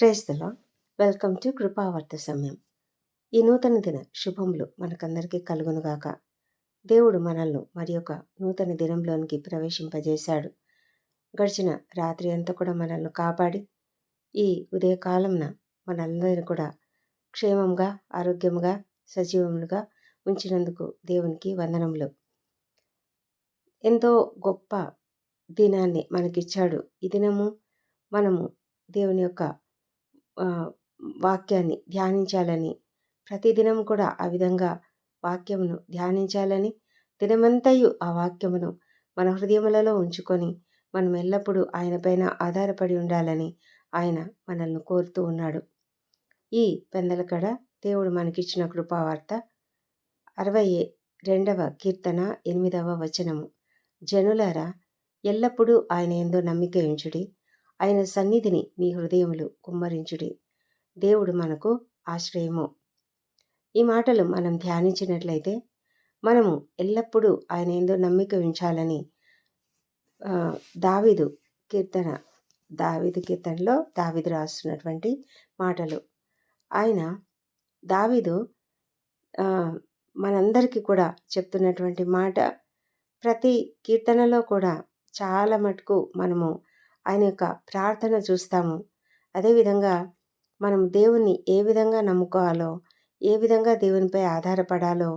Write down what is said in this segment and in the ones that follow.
క్రైస్తలో welcome to కృపావర్త సమయం. ఈ నూతన దిన శుభములు మనకందరికీ కలుగునుగాక దేవుడు మనల్ని మరి ఒక నూతన దినంలోనికి ప్రవేశింపజేశాడు. గడిచిన రాత్రి అంతా కూడా మనల్ని కాపాడి ఈ ఉదయకాలంన మనందరిని కూడా క్షేమంగా ఆరోగ్యముగా సజీవములుగా ఉంచినందుకు దేవునికి వందనములు. ఎంతో గొప్ప దినాన్ని మనకిచ్చాడు. ఈ దినము మనము దేవుని యొక్క వాక్యాన్ని ధ్యానించాలని ప్రతిదినం కూడా ఆ విధంగా వాక్యమును ధ్యానించాలని దినమంతయు ఆ వాక్యమును మన హృదయములలో ఉంచుకొని మనం ఎల్లప్పుడూ ఆయనపైన ఆధారపడి ఉండాలని ఆయన మనల్ని కోరుతూ ఉన్నాడు. ఈ పెందలకడ దేవుడు మనకిచ్చిన కృపావార్త అరవై రెండవ కీర్తన ఎనిమిదవ వచనము. జనులారా ఎల్లప్పుడూ ఆయన ఎందో నమ్మిక ఉంచుడి ఆయన సన్నిధిని మీ హృదయములు కుమ్మరించుడి. దేవుడు మనకు ఆశ్రయము. ఈ మాటలు మనం ధ్యానించినట్లయితే మనము ఎల్లప్పుడూ ఆయన ఏందో నమ్మిక ఉంచాలని దావిదు కీర్తన దావిదు కీర్తనలో దావిదు రాస్తున్నటువంటి మాటలు. ఆయన దావిదు మనందరికీ కూడా చెప్తున్నటువంటి మాట ప్రతి కీర్తనలో కూడా చాలా మటుకు మనము ఆయన యొక్క ప్రార్థన చూస్తాము. అదేవిధంగా మనం దేవుణ్ణి ఏ విధంగా నమ్ముకోవాలో ఏ విధంగా దేవునిపై ఆధారపడాలో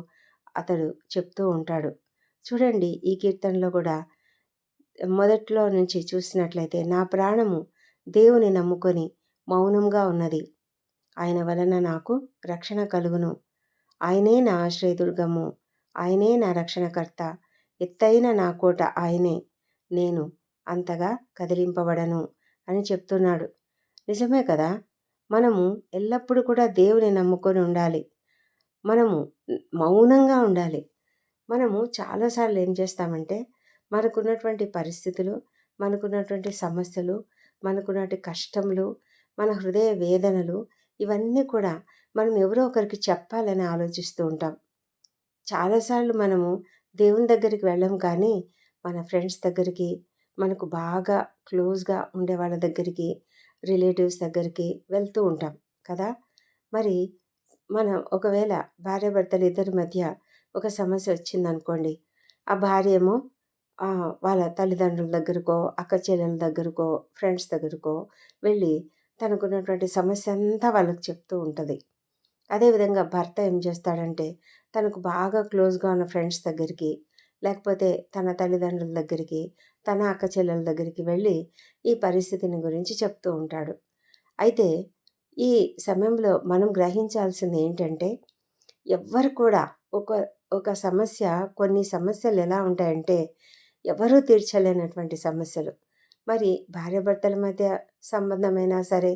అతడు చెప్తూ ఉంటాడు. చూడండి ఈ కీర్తనలో కూడా మొదట్లో నుంచి చూసినట్లయితే నా ప్రాణము దేవుని నమ్ముకొని మౌనంగా ఉన్నది. ఆయన వలన నాకు రక్షణ కలుగును. ఆయనే నా ఆశ్రయదుర్గము. ఆయనే నా రక్షణకర్త. ఎత్తైన నా కోట ఆయనే. నేను అంతగా కదిలింపబడను అని చెప్తున్నాడు. నిజమే కదా? మనము ఎల్లప్పుడూ కూడా దేవుని నమ్ముకొని ఉండాలి. మనము మౌనంగా ఉండాలి. మనము చాలాసార్లు ఏం చేస్తామంటే మనకున్నటువంటి పరిస్థితులు మనకున్నటువంటి సమస్యలు మనకున్నటువంటి కష్టములు మన హృదయ వేదనలు ఇవన్నీ కూడా మనం ఎవరో ఒకరికి చెప్పాలని ఆలోచిస్తూ ఉంటాం. చాలాసార్లు మనము దేవుని దగ్గరికి వెళ్ళం కానీ మన ఫ్రెండ్స్ దగ్గరికి మనకు బాగా క్లోజ్గా ఉండే వాళ్ళ దగ్గరికి రిలేటివ్స్ దగ్గరికి వెళ్తూ ఉంటాం కదా! మరి మనం ఒకవేళ భార్యాభర్తలు ఇద్దరి మధ్య ఒక సమస్య వచ్చిందనుకోండి ఆ భార్య ఏమో వాళ్ళ తల్లిదండ్రుల దగ్గరకో అక్క చెల్లెల దగ్గరకో ఫ్రెండ్స్ దగ్గరకో వెళ్ళి తనకున్నటువంటి సమస్య అంతా వాళ్ళకి చెప్తూ ఉంటుంది. అదేవిధంగా భర్త ఏం చేస్తాడంటే తనకు బాగా క్లోజ్గా ఉన్న ఫ్రెండ్స్ దగ్గరికి లేకపోతే తన తల్లిదండ్రుల దగ్గరికి తన అక్క చెల్లెల దగ్గరికి వెళ్ళి ఈ పరిస్థితిని గురించి చెప్తూ ఉంటాడు. అయితే ఈ సమయంలో మనం గ్రహించాల్సింది ఏంటంటే ఎవ్వరు కూడా ఒక ఒక సమస్య కొన్ని సమస్యలు ఎలా ఉంటాయంటే ఎవరూ తీర్చలేనటువంటి సమస్యలు. మరి భార్యాభర్తల మధ్య సంబంధమైనా సరే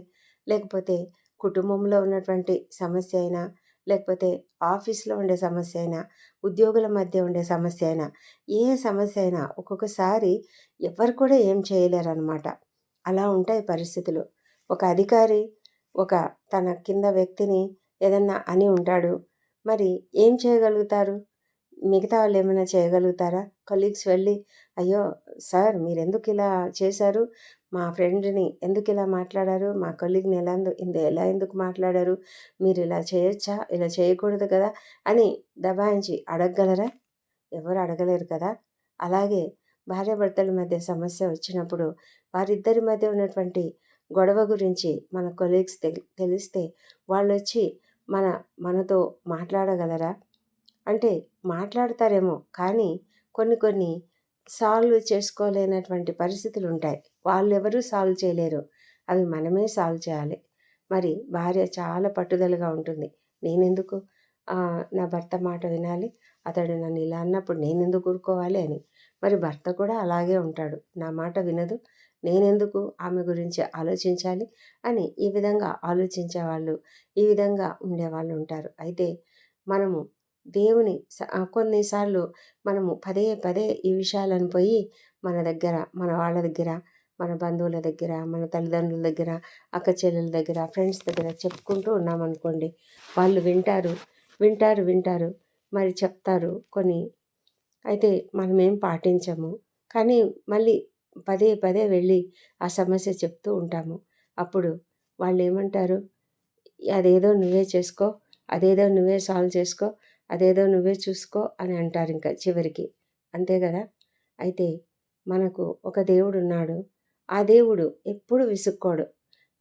లేకపోతే కుటుంబంలో ఉన్నటువంటి సమస్య అయినా లేకపోతే ఆఫీస్లో ఉండే సమస్య అయినా ఉద్యోగుల మధ్య ఉండే సమస్య అయినా ఏ సమస్య అయినా ఒక్కొక్కసారి ఎవరు కూడా ఏం చేయలేరు అనమాట అలా ఉంటాయి పరిస్థితులు. ఒక అధికారి ఒక తన కింద వ్యక్తిని ఏదన్నా అని ఉంటాడు. మరి ఏం చేయగలుగుతారు? మిగతా వాళ్ళు ఏమైనా చేయగలుగుతారా? కొలీగ్స్ వెళ్ళి అయ్యో సార్ మీరు ఎందుకు ఇలా చేశారు? మా ఫ్రెండ్ని ఎందుకు ఇలా మాట్లాడారు? మా కొలీగ్ని ఎలా ఎలా ఎందుకు మాట్లాడారు? మీరు ఇలా చేయొచ్చా? ఇలా చేయకూడదు కదా? అని దబాయించి అడగగలరా? ఎవరు అడగలేరు కదా? అలాగే భార్యాభర్తల మధ్య సమస్య వచ్చినప్పుడు వారిద్దరి మధ్య ఉన్నటువంటి గొడవ గురించి మన కొలీగ్స్ తెలిస్తే వాళ్ళు వచ్చి మన మనతో మాట్లాడగలరా? అంటే మాట్లాడతారేమో కానీ కొన్ని కొన్ని సాల్వ్ చేసుకోలేనటువంటి పరిస్థితులు ఉంటాయి వాళ్ళు ఎవరూ సాల్వ్ చేయలేరు. అవి మనమే సాల్వ్ చేయాలి. మరి భార్య చాలా పట్టుదలగా ఉంటుంది. నేనెందుకు? నా భర్త మాట వినాలి. అతడు నన్ను ఇలా అన్నప్పుడు నేనెందుకు ఊరుకోవాలి అని. మరి భర్త కూడా అలాగే ఉంటాడు. నా మాట వినదు. నేనెందుకు ఆమె గురించి ఆలోచించాలి అని ఈ విధంగా ఆలోచించే వాళ్ళు ఈ విధంగా ఉండేవాళ్ళు ఉంటారు. అయితే మనము దేవుని కొన్నిసార్లు మనము పదే పదే ఈ విషయాలను పోయి మన దగ్గర మన వాళ్ళ దగ్గర మన బంధువుల దగ్గర మన తల్లిదండ్రుల దగ్గర అక్క చెల్లెల దగ్గర ఫ్రెండ్స్ దగ్గర చెప్పుకుంటూ ఉన్నామనుకోండి వాళ్ళు వింటారు వింటారు వింటారు మరి చెప్తారు కొన్ని అయితే మనమేం పాటించము. కానీ మళ్ళీ పదే పదే వెళ్ళి ఆ సమస్య చెప్తూ ఉంటాము. అప్పుడు వాళ్ళు ఏమంటారు అదేదో నువ్వే చేసుకో అదేదో నువ్వే సాల్వ్ చేసుకో అదేదో నువ్వే చూసుకో అని అంటారు ఇంకా చివరికి. అంతే కదా? అయితే మనకు ఒక దేవుడు ఉన్నాడు ఆ దేవుడు ఎప్పుడు విసుక్కోడు.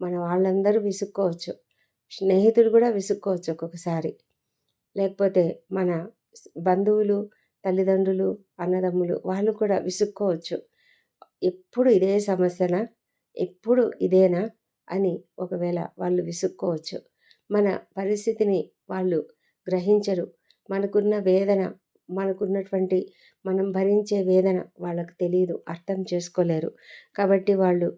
మన వాళ్ళందరూ విసుక్కోవచ్చు. స్నేహితుడు కూడా విసుక్కోవచ్చు ఒక్కొక్కసారి. లేకపోతే మన బంధువులు తల్లిదండ్రులు అన్నదమ్ములు వాళ్ళు కూడా విసుక్కోవచ్చు. ఎప్పుడు ఇదే సమస్యనా? ఎప్పుడు ఇదేనా? అని ఒకవేళ వాళ్ళు విసుక్కోవచ్చు. మన పరిస్థితిని వాళ్ళు గ్రహించరు. మనకున్న వేదన మనకున్నటువంటి మనం భరించే వేదన వాళ్ళకు తెలియదు అర్థం చేసుకోలేరు. కాబట్టి వాళ్ళు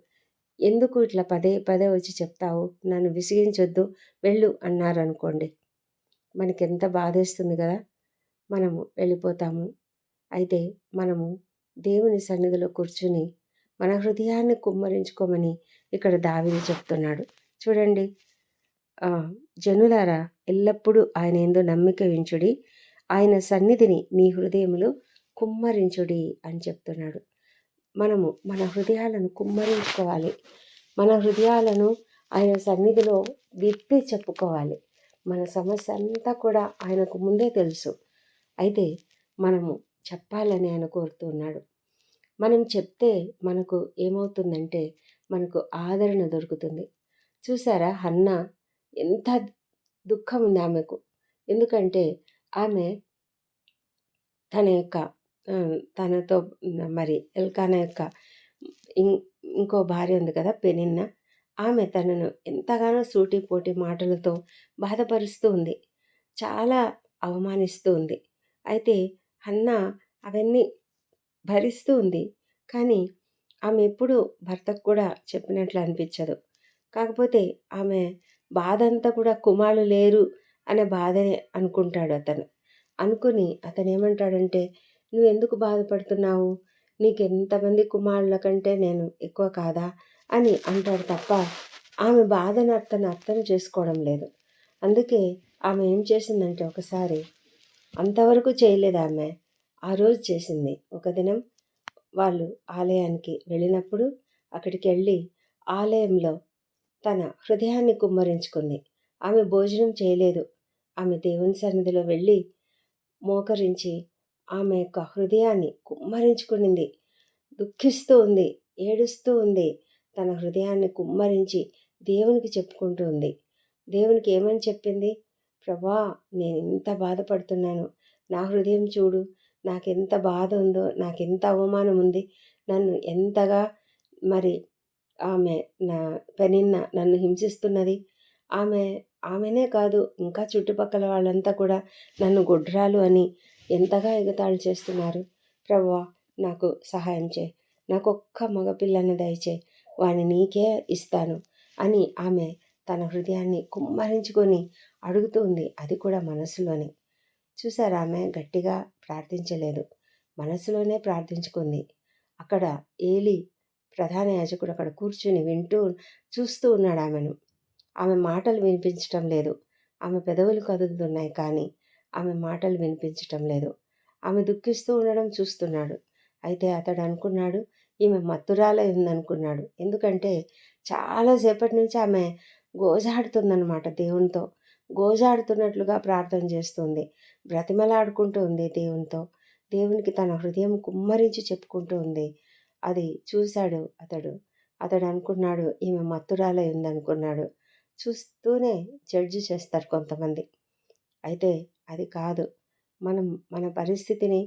ఎందుకు ఇట్లా పదే పదే వచ్చి చెప్తావు? నన్ను విసిగించొద్దు వెళ్ళు అన్నారు అనుకోండి మనకెంత బాధేస్తుంది కదా? మనము వెళ్ళిపోతాము. అయితే మనము దేవుని సన్నిధిలో కూర్చుని మన హృదయాన్ని కుమ్మరించుకోమని ఇక్కడ దావిని చెప్తున్నాడు. చూడండి జనులారా ఎల్లప్పుడూ ఆయన ఎందు నమ్మిక ఉంచుడి. ఆయన సన్నిధిని మీ హృదయంలో కుమ్మరించుడి అని చెప్తున్నాడు. మనము మన హృదయాలను కుమ్మరించుకోవాలి. మన హృదయాలను ఆయన సన్నిధిలో విప్పి చెప్పుకోవాలి. మన సమస్య అంతా కూడా ఆయనకు ముందే తెలుసు. అయితే మనము చెప్పాలని ఆయన కోరుతున్నాడు మనం చెప్తే మనకు ఏమవుతుందంటే మనకు ఆదరణ దొరుకుతుంది. చూసారా హన్న ఎంత దుఃఖం ఉంది ఆమెకు. ఎందుకంటే ఆమె తన యొక్క తనతో మరి ఎల్కాన యొక్క ఇంకో భార్య ఉంది కదా పెనిన్న ఆమె తనను ఎంతగానో సూటిపోటి మాటలతో బాధపరుస్తూ ఉంది. చాలా అవమానిస్తూ ఉంది. అయితే అన్న అవన్నీ భరిస్తూ ఉంది. కానీ ఆమె ఎప్పుడు భర్తకు కూడా చెప్పినట్లు అనిపించదు. కాకపోతే ఆమె బాధ అంతా కూడా కుమారులు లేరు అనే బాధనే అనుకుంటాడు అతను. అనుకుని అతను ఏమంటాడంటే నువ్వు ఎందుకు బాధపడుతున్నావు? నీకు ఎంతమంది కుమారుల కంటే నేను ఎక్కువ కాదా? అని అంటాడు తప్ప ఆమె బాధను అతను అర్థం చేసుకోవడం లేదు. అందుకే ఆమె ఏం చేసిందంటే ఒకసారి అంతవరకు చేయలేదు ఆమె ఆ రోజు చేసింది. ఒక దినం వాళ్ళు ఆలయానికి వెళ్ళినప్పుడు అక్కడికి వెళ్ళి ఆలయంలో తన హృదయాన్ని కుమ్మరించుకుంది. ఆమె భోజనం చేయలేదు. ఆమె దేవుని సన్నిధిలో వెళ్ళి మోకరించి ఆమె యొక్క హృదయాన్ని కుమ్మరించుకునింది. దుఃఖిస్తూ ఉంది ఏడుస్తూ ఉంది. తన హృదయాన్ని కుమ్మరించి దేవునికి చెప్పుకుంటూ ఉంది. దేవునికి ఏమని చెప్పింది? ప్రభా నేను ఇంత బాధపడుతున్నాను. నా హృదయం చూడు నాకెంత బాధ ఉందో నాకెంత అవమానం ఉంది. నన్ను ఎంతగా మరి ఆమె నా పెనిన్న నన్ను హింసిస్తున్నది. ఆమె ఆమెనే కాదు ఇంకా చుట్టుపక్కల వాళ్ళంతా కూడా నన్ను గుడ్రాలు అని ఎంతగా ఎగతాళి చేస్తున్నారు. ప్రభువా నాకు సహాయం చేయి. నాకు ఒక్క మగపిల్లని దయచే వాని నీకే ఇస్తాను అని ఆమె తన హృదయాన్ని కుమ్మరించుకొని అడుగుతుంది. అది కూడా మనసులోనే. చూసారా ఆమె గట్టిగా ప్రార్థించలేదు. మనసులోనే ప్రార్థించుకుంది. అక్కడ ఏలి ప్రధాన యాజకుడు అక్కడ కూర్చుని వింటూ చూస్తూ ఉన్నాడు ఆమెను. ఆమె మాటలు వినిపించటం లేదు. ఆమె పెదవులు కదులుతున్నాయి కానీ ఆమె మాటలు వినిపించటం లేదు. ఆమె దుఃఖిస్తూ ఉండడం చూస్తున్నాడు. అయితే అతడు అనుకున్నాడు ఈమె మత్తురాలై ఉందనుకున్నాడు. ఎందుకంటే చాలాసేపటి నుంచి ఆమె గోజాడుతుందన్నమాట దేవునితో. గోజాడుతున్నట్లుగా ప్రార్థన చేస్తుంది. బ్రతిమలాడుకుంటూ ఉంది దేవునితో. దేవునికి తన హృదయం కుమ్మరించి చెప్పుకుంటూ ఉంది. అది చూశాడు అతడు. అతడు అనుకున్నాడు ఈమె మత్తురాలై ఉందనుకున్నాడు. చూస్తూనే జడ్జి చేస్తారు కొంతమంది. అయితే అది కాదు. మనం మన పరిస్థితిని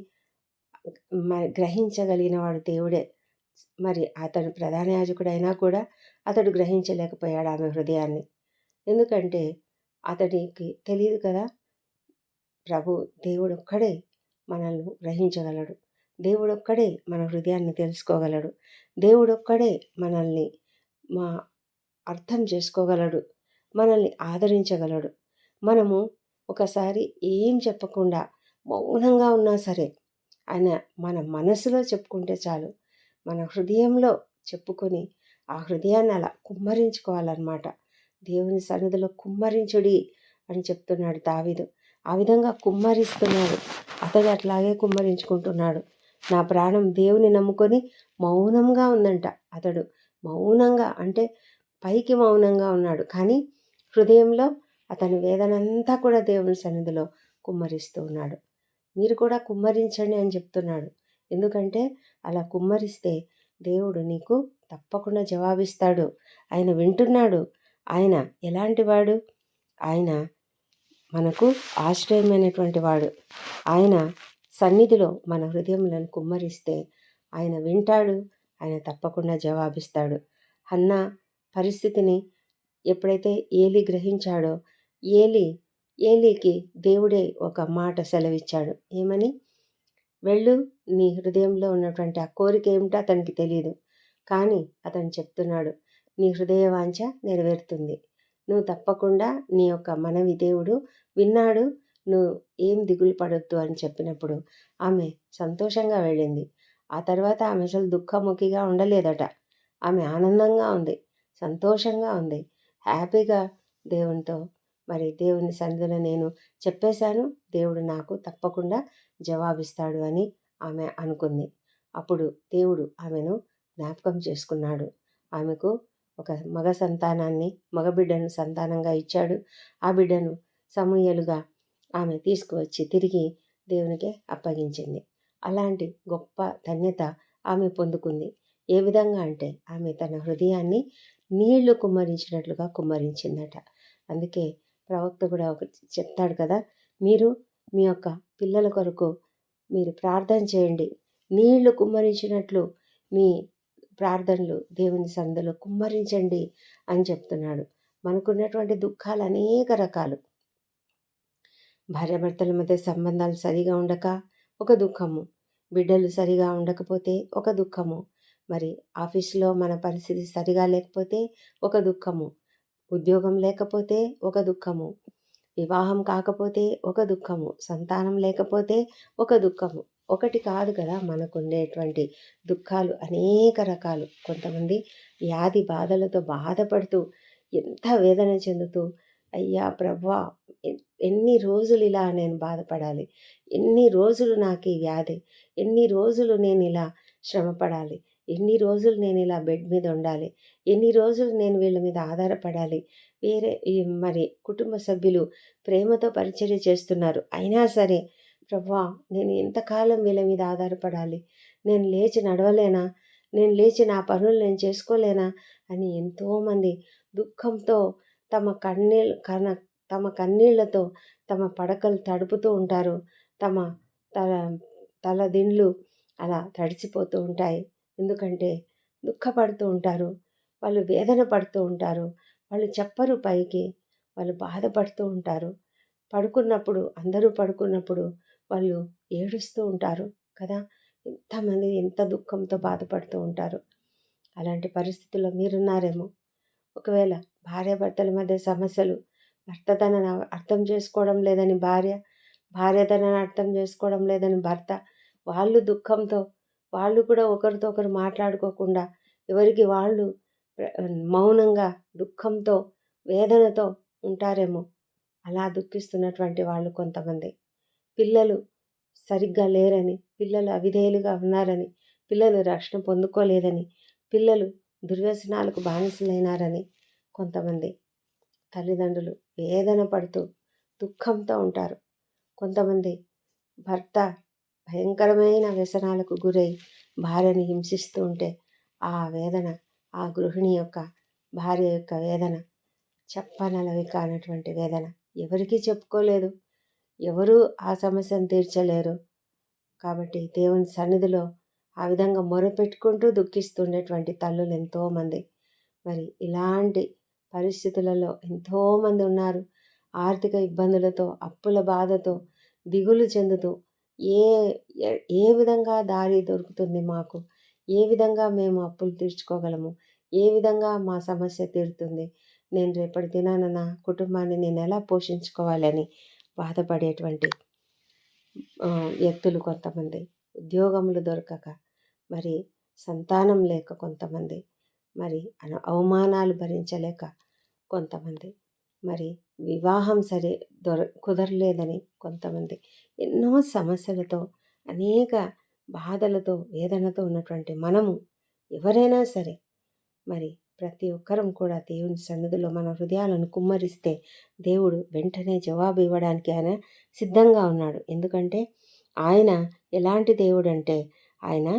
మరి గ్రహించగలిగిన వాడు దేవుడే. మరి అతడు ప్రధాన యాజకుడైనా కూడా అతడు గ్రహించలేకపోయాడు ఆమె హృదయాన్ని. ఎందుకంటే అతడికి తెలియదు కదా ప్రభు దేవుడు ఒక్కడే మనల్ని గ్రహించగలడు. దేవుడొక్కడే మన హృదయాన్ని తెలుసుకోగలడు. దేవుడొక్కడే మనల్ని మా అర్థం చేసుకోగలడు. మనల్ని ఆదరించగలడు. మనము ఒకసారి ఏం చెప్పకుండా మౌనంగా ఉన్నా సరే ఆయన మన మనసులో చెప్పుకుంటే చాలు. మన హృదయంలో చెప్పుకొని ఆ హృదయాన్ని అలా కుమ్మరించుకోవాలన్నమాట. దేవుని సన్నిధిలో కుమ్మరించుడి అని చెప్తున్నాడు దావిదు. ఆ విధంగా కుమ్మరిస్తున్నాడు. అతడు అట్లాగే కుమ్మరించుకుంటున్నాడు. నా ప్రాణం దేవుని నమ్ముకొని మౌనంగా ఉందంట అతడు. మౌనంగా అంటే పైకి మౌనంగా ఉన్నాడు. కానీ హృదయంలో అతని వేదనంతా కూడా దేవుని సన్నిధిలో కుమ్మరిస్తూ ఉన్నాడు. మీరు కూడా కుమ్మరించండి అని చెప్తున్నాడు. ఎందుకంటే అలా కుమ్మరిస్తే దేవుడు నీకు తప్పకుండా జవాబిస్తాడు. ఆయన వింటున్నాడు. ఆయన ఎలాంటి వాడు? ఆయన మనకు ఆశ్రయమైనటువంటి వాడు. ఆయన సన్నిధిలో మన హృదయములను కుమ్మరిస్తే ఆయన వింటాడు ఆయన తప్పకుండా జవాబిస్తాడు. అన్న పరిస్థితిని ఎప్పుడైతే ఏలి గ్రహించాడో ఏలి ఏలికి దేవుడే ఒక మాట సెలవిచ్చాడు. ఏమని? వెళ్ళు నీ హృదయంలో ఉన్నటువంటి ఆ కోరిక ఏమిటో అతనికి తెలియదు కానీ అతను చెప్తున్నాడు నీ హృదయ వాంఛ నెరవేరుతుంది. నువ్వు తప్పకుండా నీ యొక్క మనవి దేవుడు విన్నాడు నువ్వు ఏం దిగులు పడొద్దు అని చెప్పినప్పుడు ఆమె సంతోషంగా వెళ్ళింది. ఆ తర్వాత ఆమె అసలు దుఃఖముఖిగా ఉండలేదట. ఆమె ఆనందంగా ఉంది సంతోషంగా ఉంది. హ్యాపీగా దేవునితో మరి దేవుని సన్నిధిలో నేను చెప్పేశాను దేవుడు నాకు తప్పకుండా జవాబిస్తాడు అని ఆమె అనుకుంది. అప్పుడు దేవుడు ఆమెను జ్ఞాపకం చేసుకున్నాడు. ఆమెకు ఒక మగ సంతానాన్ని మగబిడ్డను సంతానంగా ఇచ్చాడు. ఆ బిడ్డను సమూయలుగా ఆమె తీసుకువచ్చి తిరిగి దేవునికి అప్పగించింది. అలాంటి గొప్ప ధన్యత ఆమె పొందుకుంది. ఏ విధంగా అంటే ఆమె తన హృదయాన్ని నీళ్ళు కుమ్మరించినట్లుగా కుమ్మరించిందట. అందుకే ప్రవక్త కూడా ఒక చెప్తాడు కదా మీరు మీ యొక్క పిల్లల కొరకు మీరు ప్రార్థన చేయండి. నీళ్ళు కుమ్మరించినట్లు మీ ప్రార్థనలు దేవుని సందులో కుమ్మరించండి అని చెప్తున్నాడు. మనకున్నటువంటి దుఃఖాలు అనేక రకాలు. భార్యాభర్తల మధ్య సంబంధాలు సరిగా ఉండక ఒక దుఃఖము. బిడ్డలు సరిగా ఉండకపోతే ఒక దుఃఖము. మరి ఆఫీస్లో మన పరిస్థితి సరిగా లేకపోతే ఒక దుఃఖము. ఉద్యోగం లేకపోతే ఒక దుఃఖము. వివాహం కాకపోతే ఒక దుఃఖము. సంతానం లేకపోతే ఒక దుఃఖము. ఒకటి కాదు కదా మనకు ఉండేటువంటి దుఃఖాలు అనేక రకాలు. కొంతమంది వ్యాధి బాధలతో బాధపడుతూ ఎంత వేదన చెందుతూ అయ్యా ప్రభా ఎన్ని రోజులు ఇలా నేను బాధపడాలి? ఎన్ని రోజులు నాకు ఈ వ్యాధి? ఎన్ని రోజులు నేను ఇలా శ్రమపడాలి? ఎన్ని రోజులు నేను ఇలా బెడ్ మీద ఉండాలి? ఎన్ని రోజులు నేను వీళ్ళ మీద ఆధారపడాలి? వేరే మరి కుటుంబ సభ్యులు ప్రేమతో పరిచర్య చేస్తున్నారు. అయినా సరే ప్రభా నేను ఎంతకాలం వీళ్ళ మీద ఆధారపడాలి? నేను లేచి నడవలేనా? నేను లేచి నా పనులు నేను చేసుకోలేనా? అని ఎంతోమంది దుఃఖంతో తమ కన్నీళ్ళు కన తమ కన్నీళ్ళతో తమ పడకలు తడుపుతూ ఉంటారు. తమ తల తలదిండ్లు అలా తడిచిపోతూ ఉంటాయి. ఎందుకంటే దుఃఖపడుతూ ఉంటారు. వాళ్ళు వేదన పడుతూ ఉంటారు. వాళ్ళు చెప్పరు పైకి. వాళ్ళు బాధపడుతూ ఉంటారు. పడుకున్నప్పుడు అందరూ పడుకున్నప్పుడు వాళ్ళు ఏడుస్తూ ఉంటారు కదా. ఎంతమంది ఎంత దుఃఖంతో బాధపడుతూ ఉంటారు. అలాంటి పరిస్థితుల్లో మీరున్నారేమో. ఒకవేళ భార్యాభర్తల మధ్య సమస్యలు భర్తతనని అర్థం చేసుకోవడం లేదని భార్య భార్య తనని అర్థం చేసుకోవడం లేదని భర్త వాళ్ళు దుఃఖంతో వాళ్ళు కూడా ఒకరితో ఒకరు మాట్లాడుకోకుండా ఎవరికి వాళ్ళు మౌనంగా దుఃఖంతో వేదనతో ఉంటారేమో అలా దుఃఖిస్తున్నటువంటి వాళ్ళు కొంతమంది. పిల్లలు సరిగ్గా లేరని పిల్లలు అవిధేయులుగా ఉన్నారని పిల్లలు రక్షణ పొందుకోలేదని పిల్లలు దుర్వ్యసనాలకు బానిసలైనారని కొంతమంది. తల్లిదండ్రులు వేదన పడుతూ దుఃఖంతో ఉంటారు. కొంతమంది భర్త భయంకరమైన వ్యసనాలకు గురై భార్యని హింసిస్తూ ఉంటే ఆ వేదన ఆ గృహిణి యొక్క భార్య యొక్క వేదన చెప్పనలవి కానటువంటి వేదన ఎవరికీ చెప్పుకోలేదు. ఎవరూ ఆ సమస్యను తీర్చలేరు. కాబట్టి దేవుని సన్నిధిలో ఆ విధంగా మొరపెట్టుకుంటూ దుఃఖిస్తుండేటువంటి తల్లులు ఎంతోమంది. మరి ఇలాంటి పరిస్థితులలో ఎంతోమంది ఉన్నారు. ఆర్థిక ఇబ్బందులతో అప్పుల బాధతో దిగులు చెందుతూ ఏ ఏ విధంగా దారి దొరుకుతుంది మాకు? ఏ విధంగా మేము అప్పులు తీర్చుకోగలము? ఏ విధంగా మా సమస్య తీరుతుంది? నేను రేపటి దినాన నా కుటుంబాన్ని నేను ఎలా పోషించుకోవాలని బాధపడేటువంటి వ్యక్తులు కొంతమంది. ఉద్యోగములు దొరకక మరి సంతానం లేక కొంతమంది. మరి అవమానాలు భరించలేక కొంతమంది మరి వివాహం సరే దొర కుదరలేదని కొంతమంది ఎన్నో సమస్యలతో అనేక బాధలతో వేదనతో ఉన్నటువంటి మనము ఎవరైనా సరే మరి ప్రతి ఒక్కరం కూడా దేవుని సన్నిధిలో మన హృదయాలను కుమ్మరిస్తే దేవుడు వెంటనే జవాబు ఇవ్వడానికి ఆయన సిద్ధంగా ఉన్నాడు. ఎందుకంటే ఆయన ఎలాంటి దేవుడు అంటే ఆయన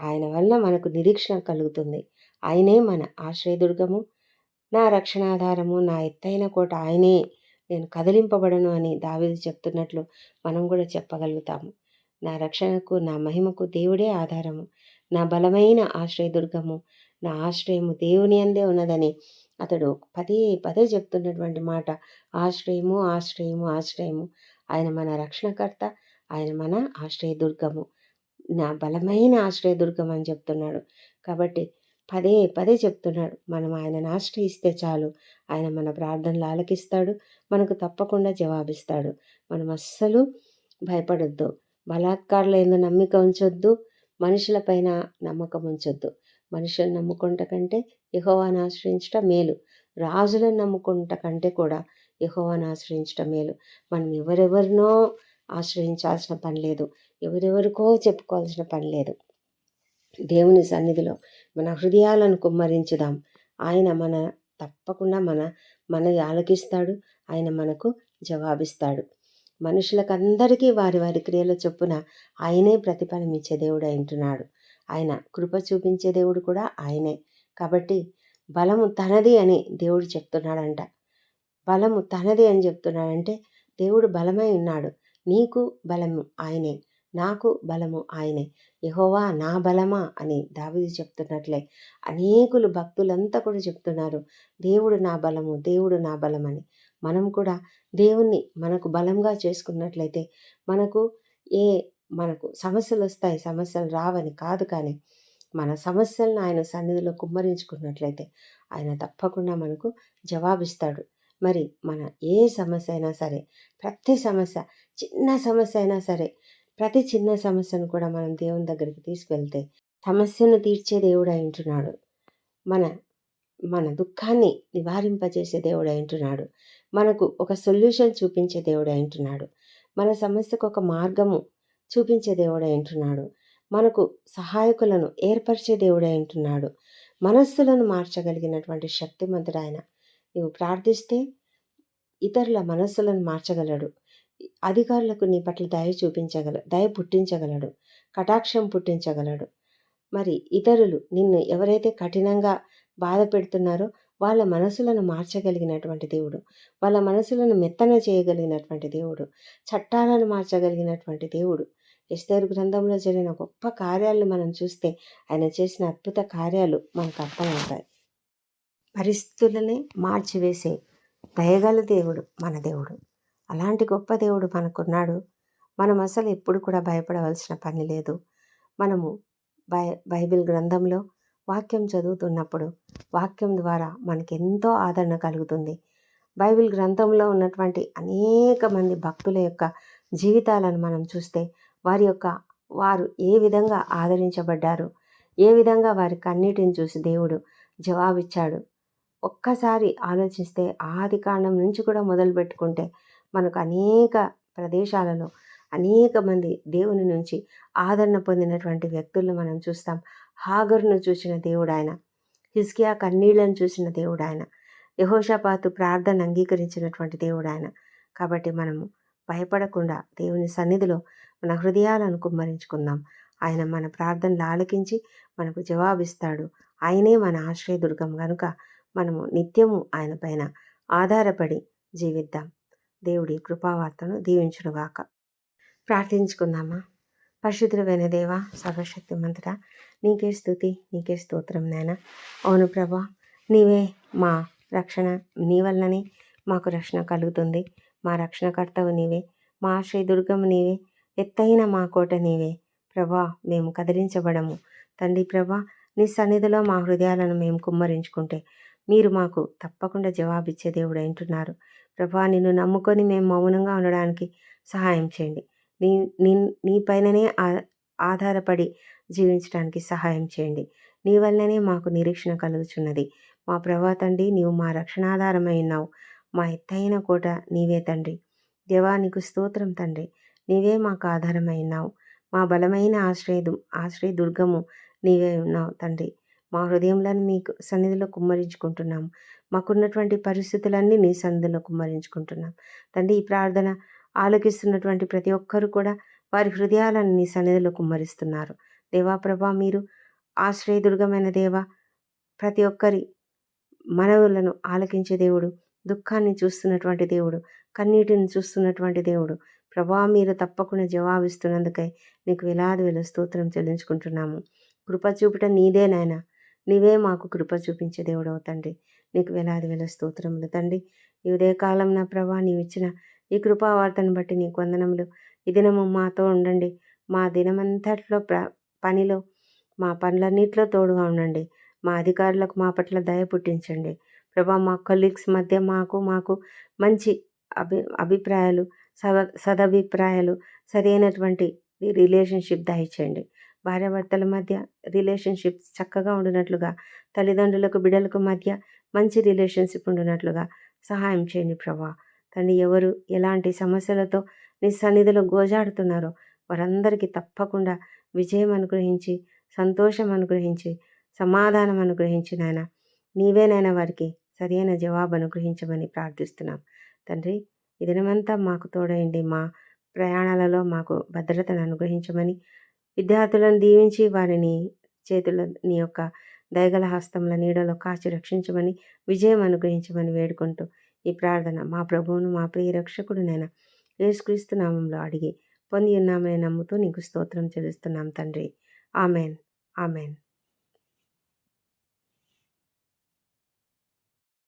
ఆయన వల్ల మనకు నిరీక్షణ కలుగుతుంది. ఆయనే మన ఆశ్రయదుర్గము. నా రక్షణాధారము నా ఎత్తైన కోట ఆయనే. నేను కదిలింపబడను అని దావేది చెప్తున్నట్లు మనం కూడా చెప్పగలుగుతాము. నా రక్షణకు నా మహిమకు దేవుడే ఆధారము. నా బలమైన ఆశ్రయదుర్గము నా ఆశ్రయము దేవుని అందే ఉన్నదని అతడు పదే పదే చెప్తున్నటువంటి మాట. ఆశ్రయము ఆశ్రయము ఆశ్రయము. ఆయన మన రక్షణకర్త ఆయన మన ఆశ్రయదుర్గము. నా బలమైన ఆశ్రయదుర్గం అని చెప్తున్నాడు. కాబట్టి పదే పదే చెప్తున్నాడు. మనం ఆయనను ఆశ్రయిస్తే చాలు. ఆయన మన ప్రార్థనలు ఆలకిస్తాడు. మనకు తప్పకుండా జవాబిస్తాడు. మనం అస్సలు భయపడొద్దు. బలాత్కారులు ఏందో నమ్మిక ఉంచొద్దు. మనుషులపైన నమ్మకం ఉంచొద్దు. మనుషులను నమ్ముకుంట కంటే యహోవాను ఆశ్రయించటం మేలు. రాజులను నమ్ముకుంట కంటే కూడా యహోవాను ఆశ్రయించటం మేలు. మనం ఎవరెవరినో ఆశ్రయించాల్సిన పని లేదు. ఎవరెవరికో చెప్పుకోవాల్సిన పని లేదు. దేవుని సన్నిధిలో మన హృదయాలను కుమ్మరించుదాం. ఆయన మన తప్పకుండా మన మనది ఆలకిస్తాడు. ఆయన మనకు జవాబిస్తాడు. మనుషులకందరికీ వారి వారి క్రియల చొప్పున ఆయనే ప్రతిఫలమిచ్చే దేవుడు అంటున్నాడు ఆయన కృప చూపించే దేవుడు కూడా ఆయనే. కాబట్టి బలము తనది అని దేవుడు చెప్తున్నాడంట. బలము తనది అని చెప్తున్నాడంటే దేవుడు బలమై ఉన్నాడు. నీకు బలము ఆయనే. నాకు బలము ఆయనే. యహోవా నా బలమా? అని దావిది చెప్తున్నట్లే. అనేకులు భక్తులంతా కూడా చెప్తున్నారు దేవుడు నా బలము దేవుడు నా బలమని. మనం కూడా దేవుణ్ణి మనకు బలంగా చేసుకున్నట్లయితే మనకు ఏ మనకు సమస్యలు వస్తాయి సమస్యలు రావని కాదు కానీ మన సమస్యలను ఆయన సన్నిధిలో కుమ్మరించుకున్నట్లయితే ఆయన తప్పకుండా మనకు జవాబిస్తాడు. మరి మన ఏ సమస్య అయినా సరే ప్రతి సమస్య చిన్న సమస్య అయినా సరే ప్రతి చిన్న సమస్యను కూడా మనం దేవుని దగ్గరికి తీసుకెళ్తే సమస్యను తీర్చే దేవుడు ఉంటున్నాడు. మన మన దుఃఖాన్ని నివారింపజేసే దేవుడు ఉంటున్నాడు. మనకు ఒక సొల్యూషన్ చూపించే దేవుడు ఉంటున్నాడు. మన సమస్యకు ఒక మార్గము చూపించే దేవుడు ఉంటున్నాడు. మనకు సహాయకులను ఏర్పరిచే దేవుడు ఉంటున్నాడు. మనస్సులను మార్చగలిగినటువంటి శక్తిమంతుడు ఆయన. నువ్వు ప్రార్థిస్తే ఇతరుల మనస్సులను మార్చగలడు. అధికారులకు నీ పట్ల దయ చూపించగల దయ పుట్టించగలడు. కటాక్షం పుట్టించగలడు. మరి ఇతరులు నిన్ను ఎవరైతే కఠినంగా బాధ పెడుతున్నారో వాళ్ళ మనసులను మార్చగలిగినటువంటి దేవుడు. వాళ్ళ మనసులను మెత్తన చేయగలిగినటువంటి దేవుడు. చట్టాలను మార్చగలిగినటువంటి దేవుడు. ఎస్తేరు గ్రంథంలో జరిగిన గొప్ప కార్యాలను మనం చూస్తే ఆయన చేసిన అద్భుత కార్యాలు మనకు అర్థమవుతాయి. పరిస్థితులని మార్చివేసే దయగల దేవుడు మన దేవుడు. అలాంటి గొప్ప దేవుడు మనకున్నాడు. మనం అసలు ఎప్పుడు కూడా భయపడవలసిన పని లేదు. మనము బై బైబిల్ గ్రంథంలో వాక్యం చదువుతున్నప్పుడు వాక్యం ద్వారా మనకి ఎంతో ఆదరణ కలుగుతుంది. బైబిల్ గ్రంథంలో ఉన్నటువంటి అనేక మంది భక్తుల యొక్క జీవితాలను మనం చూస్తే వారి యొక్క వారు ఏ విధంగా ఆదరించబడ్డారు ఏ విధంగా వారి కన్నిటిని చూసి దేవుడు జవాబిచ్చాడు ఒక్కసారి ఆలోచిస్తే ఆది కాండం నుంచి కూడా మొదలు పెట్టుకుంటే మనకు అనేక ప్రదేశాలలో అనేక మంది దేవుని నుంచి ఆదరణ పొందినటువంటి వ్యక్తులను మనం చూస్తాం. హాగర్ను చూసిన దేవుడు ఆయన హిస్కియా కన్నీళ్ళను చూసిన దేవుడు ఆయన యహోషపాతు ప్రార్థన అంగీకరించినటువంటి దేవుడు ఆయన కాబట్టి మనము భయపడకుండా దేవుని సన్నిధిలో మన హృదయాలను కుమ్మరించుకుందాం. ఆయన మన ప్రార్థనలు ఆలకించి మనకు జవాబిస్తాడు. ఆయనే మన ఆశ్రయదుర్గం. కనుక మనము నిత్యము ఆయన పైన ఆధారపడి జీవిద్దాం. దేవుడి కృపావార్తను దీవించునుగాక. ప్రార్థించుకుందామా? పరిశుద్ధులైన దేవ సర్వశక్తిమంతుడ నీకే స్థుతి నీకే స్తోత్రం నాయన. అవును ప్రభా నీవే మా రక్షణ నీ వల్లనే మాకు రక్షణ కలుగుతుంది. మా రక్షణకర్తవు నీవే మా దుర్గము నీవే ఎత్తైన మా కోట నీవే. ప్రభా మేము కదిలించబడము. తండ్రి ప్రభా నీ సన్నిధిలో మా హృదయాలను మేము కుమ్మరించుకుంటే మీరు మాకు తప్పకుండా జవాబిచ్చే దేవుడు అంటున్నారు. ప్రభా నిన్ను నమ్ముకొని మేము మౌనంగా ఉండడానికి సహాయం చేయండి. నీ నీ నీ పైననే ఆధారపడి జీవించడానికి సహాయం చేయండి. నీ వల్లనే మాకు నిరీక్షణ కలుగుచున్నది. మా ప్రభా తండ్రి నీవు మా రక్షణాధారమై ఉన్నావు. మా ఎత్తైన కోట నీవే తండ్రి. దేవా నీకు స్తోత్రం తండ్రి. నీవే మాకు ఆధారమై ఉన్నావు. మా బలమైన ఆశ్రయదు ఆశ్రయ దుర్గము నీవే ఉన్నావు తండ్రి. మా హృదయంలను మీకు సన్నిధిలో కుమ్మరించుకుంటున్నాము. మాకున్నటువంటి పరిస్థితులన్నీ నీ సన్నిధిలో కుమ్మరించుకుంటున్నాం. తండ్రి ఈ ప్రార్థన ఆలోకిస్తున్నటువంటి ప్రతి ఒక్కరు కూడా వారి హృదయాలను నీ సన్నిధిలో కుమ్మరిస్తున్నారు. దేవా ప్రభా మీరు ఆశ్రయదుర్గమైన దేవ ప్రతి ఒక్కరి మనవులను ఆలకించే దేవుడు దుఃఖాన్ని చూస్తున్నటువంటి దేవుడు కన్నీటిని చూస్తున్నటువంటి దేవుడు. ప్రభా మీరు తప్పకుండా జవాబిస్తున్నందుకై నీకు వేలాది వేల స్తోత్రం చెల్లించుకుంటున్నాము. కృప చూపుట నీదే నీవే మాకు కృప చూపించే దేవుడవు తండ్రి. నీకు వేలాది వేల స్తోత్రములు తండ్రి. ఈ ఉదయకాలం నా ప్రభా నీవిచ్చిన ఈ కృపావార్తను బట్టి నీకు వందనములు. ఈ దినము మాతో ఉండండి. మా దినమంతట్లో ప్ర పనిలో మా పనులన్నింటిలో తోడుగా ఉండండి. మా అధికారులకు మా పట్ల దయ పుట్టించండి. ప్రభా మా కొలీగ్స్ మధ్య మాకు మాకు మంచి అభి అభిప్రాయాలు సద సదభిప్రాయాలు సరైనటువంటి రిలేషన్షిప్ దయచేయండి. భార్యాభర్తల మధ్య రిలేషన్షిప్స్ చక్కగా ఉండినట్లుగా తల్లిదండ్రులకు బిడ్డలకు మధ్య మంచి రిలేషన్షిప్ ఉండినట్లుగా సహాయం చేయండి ప్రభా. తండ్రి ఎవరు ఎలాంటి సమస్యలతో నీ సన్నిధిలో గోజాడుతున్నారో వారందరికీ తప్పకుండా విజయం అనుగ్రహించి సంతోషం అనుగ్రహించి సమాధానం అనుగ్రహించి నాయన నీవేనైనా వారికి సరైన జవాబు అనుగ్రహించమని ప్రార్థిస్తున్నాం. తండ్రి ఈ దినమంతా మాకు తోడయండి మా ప్రయాణాలలో మాకు భద్రతను అనుగ్రహించమని విద్యార్థులను దీవించి వారిని చేతుల నీ యొక్క దయగల హస్తముల నీడలో కాచి రక్షించమని విజయం అనుగ్రహించమని వేడుకుంటూ ఈ ప్రార్థన మా ప్రభువును మా ప్రియ రక్షకుడునైనా యేసుక్రీస్తు నామంలో అడిగి పొంది ఉన్నామని నమ్ముతూ నీకు స్తోత్రం చెల్లిస్తున్నాం తండ్రి. ఆమెన్. ఆమెన్.